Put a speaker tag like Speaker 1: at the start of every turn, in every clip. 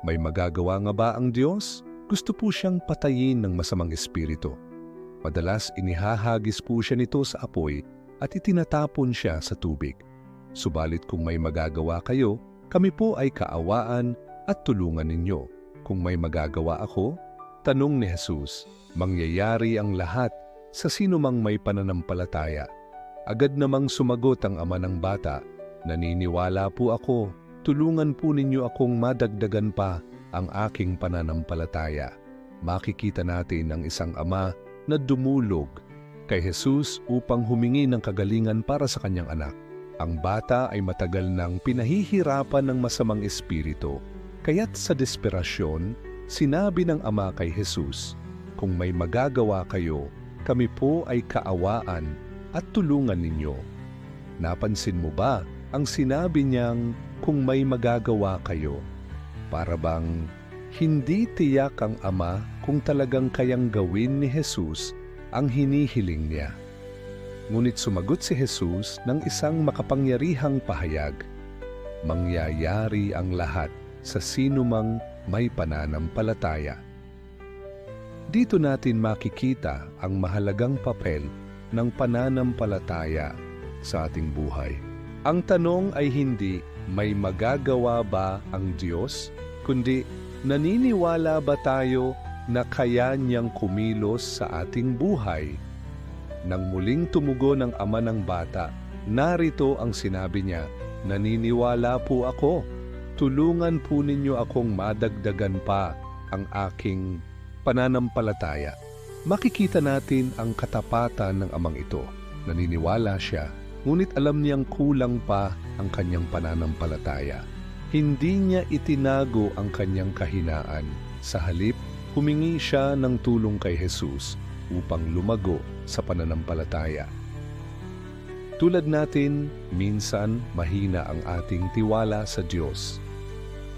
Speaker 1: May magagawa nga ba ang Diyos? Gusto po siyang patayin ng masamang espiritu. Madalas inihahagis po siya nito sa apoy at itinatapon siya sa tubig. Subalit kung may magagawa kayo, kami po ay kaawaan at tulungan ninyo. Kung may magagawa ako, tanong ni Jesus, mangyayari ang lahat sa sinumang may pananampalataya. Agad namang sumagot ang ama ng bata, naniniwala po ako, tulungan po ninyo akong madagdagan pa ang aking pananampalataya. Makikita natin ang isang ama na dumulog kay Jesus upang humingi ng kagalingan para sa kanyang anak. Ang bata ay matagal nang pinahihirapan ng masamang espiritu, kaya't sa desperasyon, sinabi ng ama kay Jesus, Kung may magagawa kayo, kami po ay kaawaan at tulungan ninyo. Napansin mo ba ang sinabi niyang kung may magagawa kayo? Para bang hindi tiyak ang ama kung talagang kayang gawin ni Jesus ang hinihiling niya. Ngunit sumagot si Jesus ng isang makapangyarihang pahayag. Mangyayari ang lahat sa sinumang may pananampalataya. Dito natin makikita ang mahalagang papel ng pananampalataya sa ating buhay. Ang tanong ay hindi may magagawa ba ang Diyos, kundi naniniwala ba tayo na kaya niyang kumilos sa ating buhay? Nang muling tumugon ang ama ng bata, narito ang sinabi niya, Naniniwala po ako, tulungan po ninyo akong madagdagan pa ang aking pananampalataya. Makikita natin ang katapatan ng amang ito. Naniniwala siya, ngunit alam niyang kulang pa ang kanyang pananampalataya. Hindi niya itinago ang kanyang kahinaan. Sa halip, humingi siya ng tulong kay Jesus upang lumago sa pananampalataya. Tulad natin, minsan mahina ang ating tiwala sa Diyos.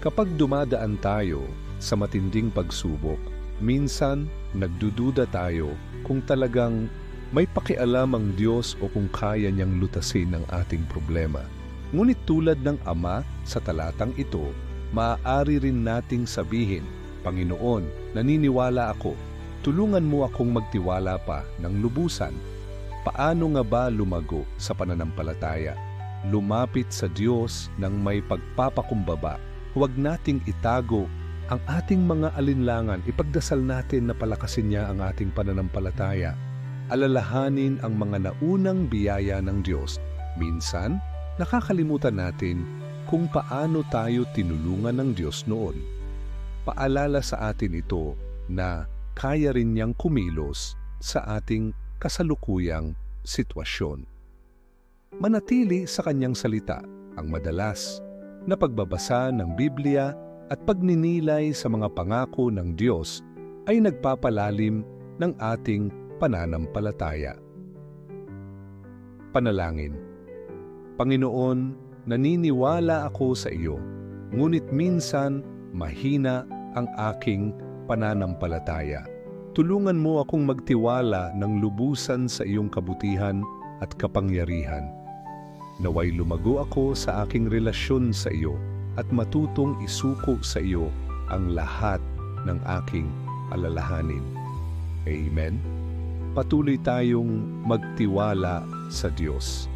Speaker 1: Kapag dumadaan tayo sa matinding pagsubok, minsan nagdududa tayo kung talagang may pakialam ang Diyos o kung kaya niyang lutasin ang ating problema. Ngunit tulad ng Ama sa talatang ito, maaari rin nating sabihin, Panginoon, naniniwala ako Tulungan mo akong magtiwala pa ng lubusan. Paano nga ba lumago sa pananampalataya? Lumapit sa Diyos ng may pagpapakumbaba. Huwag nating itago ang ating mga alinlangan. Ipagdasal natin na palakasin niya ang ating pananampalataya. Alalahanin ang mga naunang biyaya ng Diyos. Minsan, nakakalimutan natin kung paano tayo tinulungan ng Diyos noon. Paalala sa atin ito na kaya rin niyang kumilos sa ating kasalukuyang sitwasyon. Manatili sa kanyang salita ang madalas na pagbabasa ng Biblia at pagninilay sa mga pangako ng Diyos ay nagpapalalim ng ating pananampalataya. Panalangin Panginoon, naniniwala ako sa iyo, ngunit minsan mahina ang aking pananampalataya. Tulungan mo akong magtiwala ng lubusan sa iyong kabutihan at kapangyarihan. Naway lumago ako sa aking relasyon sa iyo at matutong isuko sa iyo ang lahat ng aking alalahanin. Amen. Patuloy tayong magtiwala sa Diyos.